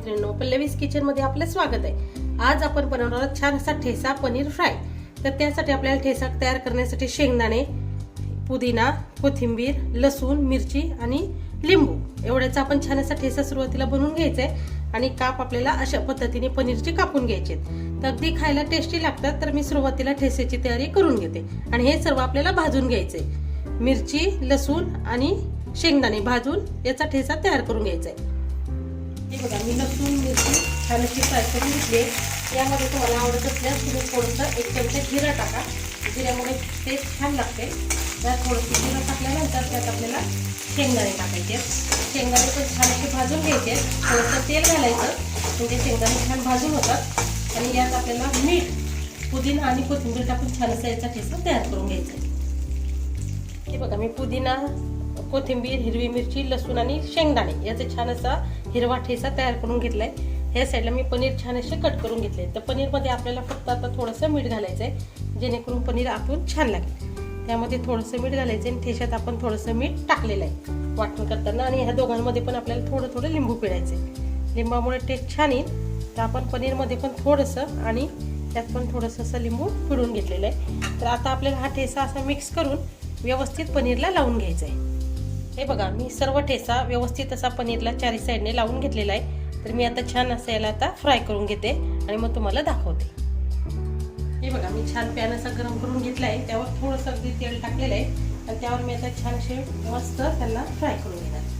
किचनमध्ये आपलं स्वागत आहे. आज आपण बनवणार आहोत छान असा ठेसा पनीर फ्राय. तर त्यासाठी आपल्याला ठेसा तयार करण्यासाठी शेंगदाणे पुदिना कोथिंबीर लसूण मिरची आणि लिंबू. एवढ्याचा आपण छान असा ठेसा सुरुवातीला बनवून घ्यायचा आहे आणि काप आपल्याला अशा पद्धतीने पनीरचे कापून घ्यायचे आहेत. तर अगदी खायला टेस्टी लागतात तर मी सुरुवातीला ठेस्याची तयारी करून घेते. आणि हे सर्व आपल्याला भाजून घ्यायचे मिरची लसूण आणि शेंगदाणे भाजून याचा ठेसा तयार करून घ्यायचा आहे बघा मी लसूण मिरची छान अशी फ्राय करून घेतली यामध्ये तुम्हाला आवडत असल्यास तुम्ही थोडंसं एक चमचा जिरा टाका. जिऱ्यामुळे टेस्ट छान लागते. त्यात थोडंसं जिरं टाकल्यानंतर त्यात आपल्याला शेंगदाणे टाकायचे शेंगदाणे पण छान असे भाजून घ्यायचे थोडंसं तेल घालायचं. म्हणजे शेंगदाणे छान भाजून होतात. आणि यात आपल्याला मीठ पुदिना आणि कोथिंबीर टाकून छान याचा ठेसा तयार करून घ्यायचा हे बघा मी पुदिना कोथिंबीर हिरवी मिरची लसूण आणि शेंगदाणे याचा छान असा हिरवा ठेसा तयार करून घेतलाय. ह्या साईडला मी पनीर छान असे कट करून घेतले तर पनीरमध्ये आपल्याला फक्त आता थोडंसं मीठ घालायचं आहे जेणेकरून पनीर आतून छान लागेल. त्यामध्ये थोडंसं मीठ घालायचं आणि ठेशात आपण थोडंसं मीठ टाकलेलं आहे वाटण करताना. आणि ह्या दोघांमध्ये पण आपल्याला थोडं थोडं लिंबू पिळायचं आहे लिंबामुळे टेस्ट छान येईल. तर आपण पनीरमध्ये पण थोडंसं आणि त्यात पण थोडंसं असं लिंबू पिळून घेतलेलं आहे. तर आता आपल्याला हा ठेसा असा मिक्स करून व्यवस्थित पनीरला लावून घ्यायचा आहे. हे बघा मी सर्व ठेसा व्यवस्थित असा पनीरला चारी साईडने लावून घेतलेला आहे. तर मी आता छान असं याला आता फ्राय करून घेते आणि मग तुम्हाला दाखवते. हे बघा मी छान पॅन असा गरम करून घेतला आहे. त्यावर थोडंसं अगदी तेल टाकलेलं आहे. आणि त्यावर मी आता छान असे मस्त त्यांना फ्राय करून घेणार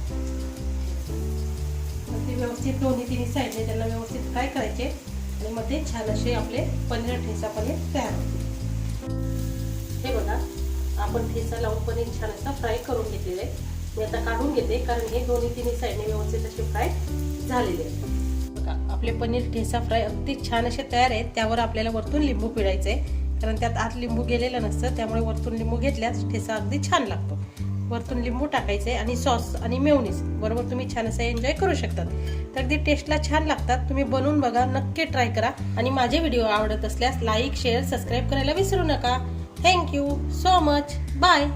मग ते व्यवस्थित दोन्ही तिन्ही साईडने त्यांना व्यवस्थित फ्राय करायचे. आणि मग ते छान असे आपले पनीर ठेसा पनीर तयार होते हे बघा आपण ठेचा लावून पनीर छान असा फ्राय करून घेतलेलं आहे. मी आता काढून घेते कारण हे दोन्ही तिन्ही साईडने व्यवस्थित असे फ्राय झालेले आहेत. बघा आपले पनीर ठेसा फ्राय अगदी छान असे तयार आहेत. त्यावर आपल्याला वरतून लिंबू पिळायचे आहे कारण त्यात आत लिंबू गेलेलं नसतं त्यामुळे वरतून लिंबू घेतल्यास ठेसा अगदी छान लागतो. वरतून लिंबू टाकायचे आणि सॉस आणि मेवणीस बरोबर? तुम्ही छान असं एन्जॉय करू शकतात. तर अगदी टेस्टला छान लागतात. तुम्ही बनवून बघा नक्की ट्राय करा. आणि माझे व्हिडिओ आवडत असल्यास लाईक शेअर सबस्क्राईब करायला विसरू नका. Thank you so much bye